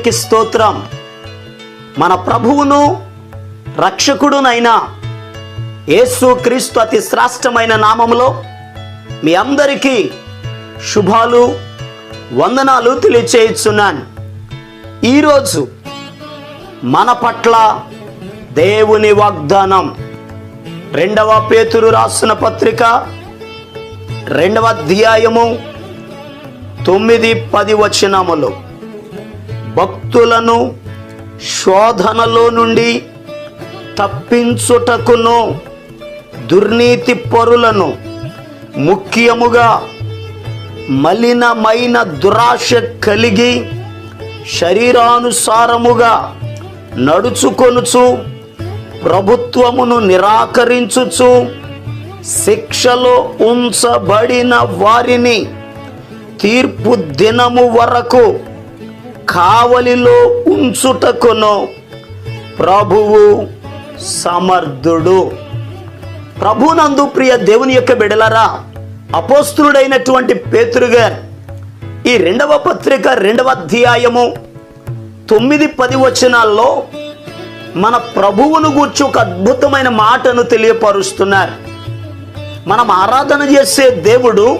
దేవునికి స్తోత్రం. మన ప్రభువును రక్షకుడునైన యేసు క్రీస్తు అతి శ్రేష్టమైన నామములో మీ అందరికీ శుభాలు వందనాలు తెలియచేయుచున్నాను. ఈరోజు మన పట్ల దేవుని వాగ్దానం. రెండవ పేతురు రాసిన పత్రిక రెండవ అధ్యాయము తొమ్మిది పది వచనములు. భక్తులను శోధనలో నుండి తప్పించుటకును దుర్నీతి పరులను ముఖ్యముగా మలినమైన దురాశ కలిగి శరీరానుసారముగా నడుచుకొనుచు ప్రభుత్వమును నిరాకరించుచు శిక్షలో ఉంచబడిన వారిని తీర్పు దినము వరకు కావలిలో ఉంచుటకును ప్రభువు సమర్థుడు. ప్రభునందు ప్రియ దేవుని యొక్క బిడలరా అపోస్తుడైనటువంటి పేతృగారు ఈ రెండవ పత్రిక రెండవ అధ్యాయము తొమ్మిది పది వచనాల్లో మన ప్రభువును గూర్చి ఒక అద్భుతమైన మాటను తెలియపరుస్తున్నారు. మనం ఆరాధన చేసే దేవుడు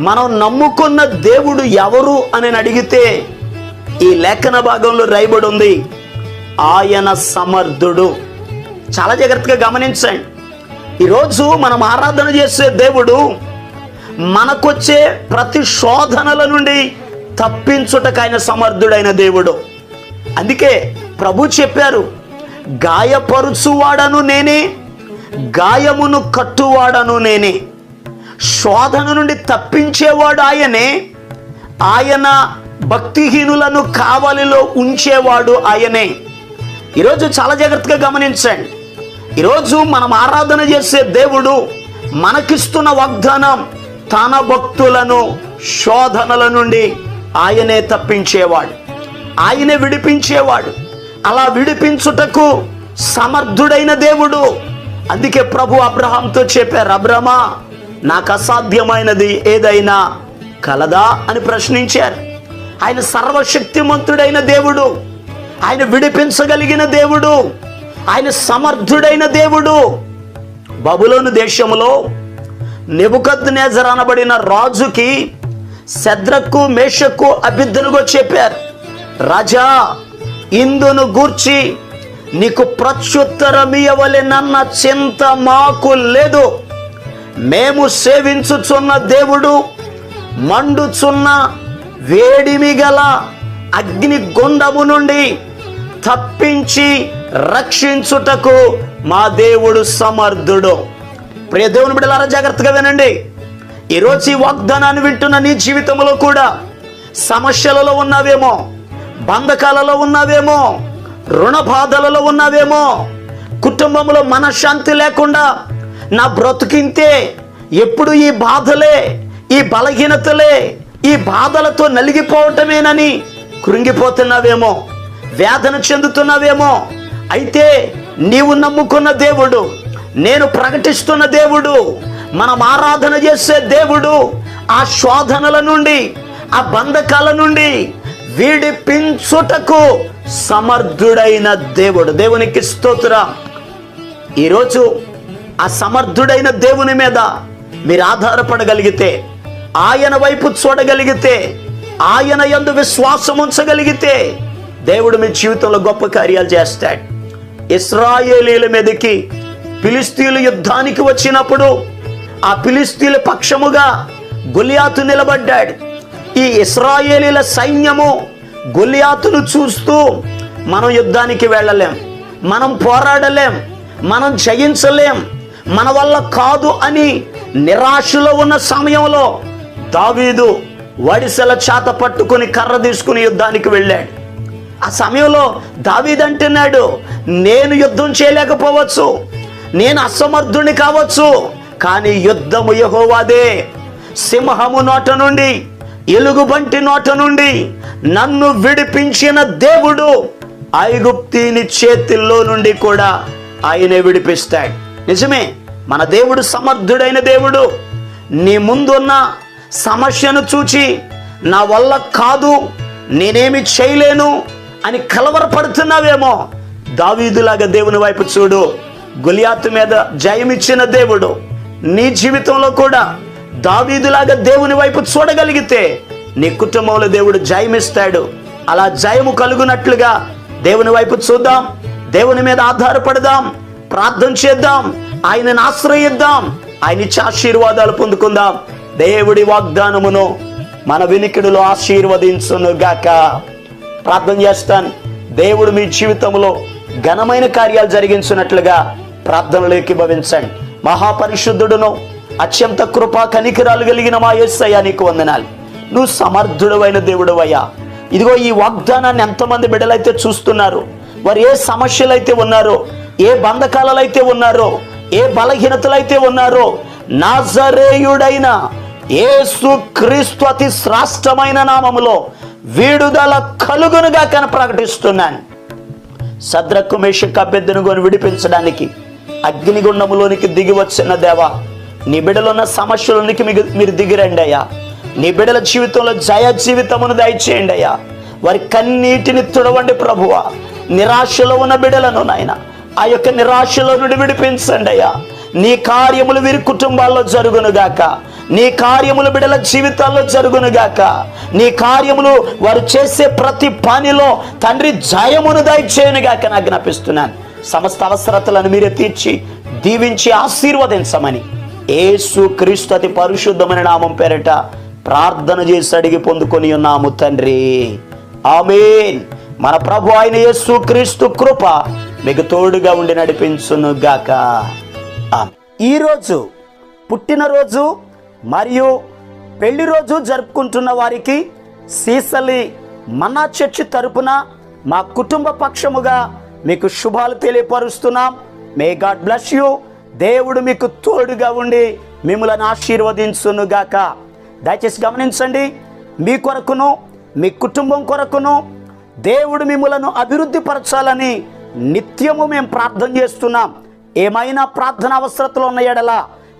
మనం నమ్ముకున్న దేవుడు ఎవరు అని అడిగితే ఈ లేఖన భాగంలో రాయబడి ఉంది. ఆయన సమర్థుడు. చాలా జాగ్రత్తగా గమనించండి. ఈరోజు మనం ఆరాధన చేసే దేవుడు మనకొచ్చే ప్రతి శోధనల నుండి తప్పించుటకు ఆయన సమర్థుడైన దేవుడు. అందుకే ప్రభు చెప్పారు గాయపరుచువాడను నేనే గాయమును కట్టువాడను నేనే. శోధన నుండి తప్పించేవాడు ఆయనే ఆయన భక్తిహీనులను కావలిలో ఉంచేవాడు ఆయనే. ఈరోజు చాలా జాగ్రత్తగా గమనించండి. ఈరోజు మనం ఆరాధన చేసే దేవుడు మనకిస్తున్న వాగ్దానం తన భక్తులను శోధనల నుండి ఆయనే తప్పించేవాడు. ఆయనే విడిపించేవాడు. అలా విడిపించుటకు సమర్థుడైన దేవుడు. అందుకే ప్రభు అబ్రహాంతో చెప్పారు అబ్రహమా నాకు అసాధ్యమైనది ఏదైనా కలదా? అని ప్రశ్నించారు. ఆయన సర్వశక్తిమంతుడైన దేవుడు. ఆయన విడిపించగలిగిన దేవుడు. ఆయన సమర్థుడైన దేవుడు. బబులోను దేశంలో నిబుకద్దు అనబడిన రాజుకి శద్రకు మేషకు అభిద్ధనుగా చెప్పారు. రాజా ఇందును గూర్చి నీకు ప్రత్యుత్తరమియవలెనన్న చింత మాకు లేదు. మేము సేవించుచున్న దేవుడు మండుచున్న వేడిమి గల అగ్ని గుండము నుండి తప్పించి రక్షించుటకు మా దేవుడు సమర్థుడు. ప్రియ దేవుని బిడ్డలారా జాగ్రత్తగా వినండి. ఈరోజు ఈ వాగ్దానాన్ని వింటున్న నీ జీవితంలో కూడా సమస్యలలో ఉన్నావేమో బంధకాలలో ఉన్నావేమో రుణ బాధలలో ఉన్నావేమో కుటుంబంలో మనశ్శాంతి లేకుండా నా బ్రతుకింతే ఎప్పుడు ఈ బాధలే ఈ బలహీనతలే ఈ బాధలతో నలిగిపోవటమేనని కృంగిపోతున్నావేమో వేదన చెందుతున్నావేమో. అయితే నీవు నమ్ముకున్న దేవుడు నేను ప్రకటిస్తున్న దేవుడు మనం ఆరాధన చేసే దేవుడు ఆ శోధనల నుండి ఆ బంధకాల నుండి విడిపించుటకు సమర్థుడైన దేవుడు. దేవునికి స్తోత్రం. ఈరోజు ఆ సమర్థుడైన దేవుని మీద మీరు ఆధారపడగలిగితే ఆయన వైపు చూడగలిగితే ఆయన ఎందు విశ్వాసం ఉంచగలిగితే దేవుడు మీ జీవితంలో గొప్ప కార్యాలు చేస్తాడు. ఇస్రాయేలీల మీదకి పిలిస్తీలు యుద్ధానికి వచ్చినప్పుడు ఆ ఫిలిస్తీన్ల పక్షముగా గొలియాతు నిలబడ్డాడు. ఈ ఇస్రాయేలీల సైన్యము గొలియాతును చూస్తూ మనం యుద్ధానికి వెళ్ళలేం మనం పోరాడలేం మనం జయించలేం మన వల్ల కాదు అని నిరాశలో ఉన్న సమయంలో దావీదు వడిసెల చేత పట్టుకుని కర్ర తీసుకుని యుద్ధానికి వెళ్ళాడు. ఆ సమయంలో దావీద్ అంటున్నాడు నేను యుద్ధం చేయలేకపోవచ్చు. నేను అసమర్థుని కావచ్చు. కానీ యుద్ధము యహోవాదే. సింహము నోట నుండి ఎలుగుబంటి నోట నుండి నన్ను విడిపించిన దేవుడు ఐగుప్తిని చేతిల్లో నుండి కూడా ఆయనే విడిపిస్తాడు. నిజమే మన దేవుడు సమర్థుడైన దేవుడు. నీ ముందున్న సమస్యను చూచి నా వల్ల కాదు నేనేమి చేయలేను అని కలవరపడుతున్నావేమో. దావీదులాగా దేవుని వైపు చూడు. గులియాతు మీద జయమిచ్చిన దేవుడు నీ జీవితంలో కూడా దావీదులాగా దేవుని వైపు చూడగలిగితే నీ కుటుంబంలో దేవుడు జయమిస్తాడు. అలా జయము కలుగునట్లుగా దేవుని వైపు చూద్దాం. దేవుని మీద ఆధారపడదాం. ప్రార్థన చేద్దాం. ఆయనను ఆశ్రయిద్దాం. ఆయన ఇచ్చే ఆశీర్వాదాలు పొందుకుందాం. దేవుడి వాగ్దానమును మన వినికిడిలో ఆశీర్వదించును గాక ప్రార్థన చేస్తాను. దేవుడు మీ జీవితంలో ఘనమైన కార్యాలు జరిగించినట్లుగా ప్రార్థనలోకి భవించండి. మహాపరిశుద్ధుడును అత్యంత కృపా కనికరాలు కలిగిన మా ఎస్సయ్యా నీకు వందనాలు. నువ్వు సమర్థుడవైన దేవుడవయ్యా. ఇదిగో ఈ వాగ్దానాన్ని ఎంతమంది బిడ్డలైతే చూస్తున్నారు వారు ఏ సమస్యలైతే ఉన్నారో ఏ బంధకాలైతే ఉన్నారో ఏ బలహీనతలైతే ఉన్నారో నాజరేయుడైన ఏసు క్రీస్తు అతి శ్రాష్టమైన నామములో విడుదల కలుగునుగా కను ప్రకటిస్తున్నాను. సద్రకు మేషక్ అభ్యర్థిని విడిపించడానికి అగ్నిగుండములోనికి దిగి వచ్చిన దేవా నీ బిడలున్న సమస్యలోనికి మీకు- మీరు దిగిరండి అయ్యా. నీ బిడల జీవితంలో జయ జీవితమును దయచేయండి అయ్యా. వారి కన్నీటిని తుడవండి ప్రభువ. నిరాశలో ఉన్న బిడలను నాయన ఆ యొక్క నిరాశలో నుండి విడిపించండి అయ్యా. నీ కార్యములు వీరి కుటుంబాల్లో జరుగునుగాక. నీ కార్యములు బిడల జీవితాల్లో జరుగునుగాక. నీ కార్యములు వారు చేసే ప్రతి పనిలో తండ్రి జయమును దయచేయనుగాక నా జ్ఞాపిస్తున్నాను సమస్త అవసరతలను మీరే తీర్చి దీవించి ఆశీర్వదించమని. ఏసు క్రీస్తు అతి పరిశుద్ధమైన నామం పేరట ప్రార్థన చేసి అడిగి పొందుకొని ఉన్నాము తండ్రి. ఆమెన్. మన ప్రభు ఆయన యేసు క్రీస్తు కృప మీకు తోడుగా ఉండి నడిపించును గాక ఈరోజు పుట్టినరోజు మరియు పెళ్ళి రోజు జరుపుకుంటున్న వారికి సీసలి మన్నా చర్చి తరపున మా కుటుంబ పక్షముగా మీకు శుభాలు తెలియపరుస్తున్నాం. మే గాడ్ బ్లెస్ యూ దేవుడు మీకు తోడుగా ఉండి మిమ్మల్ని ఆశీర్వదించును గాక. దయచేసి గమనించండి మీ కొరకును మీ కుటుంబం కొరకును దేవుడు మిమ్మలను అభివృద్ధి పరచాలని నిత్యము మేము ప్రార్థన చేస్తున్నాం. ఏమైనా ప్రార్థన అవసరతలు ఉన్న ఎడల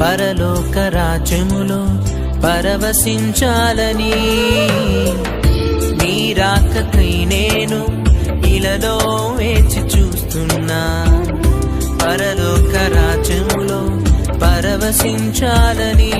పరలోక రాజ్యములో పరవశించాలని. నీ నేను ఇలలో వేచి చూస్తున్నా. పరలోక రాజ్యములో పరవశించాలని.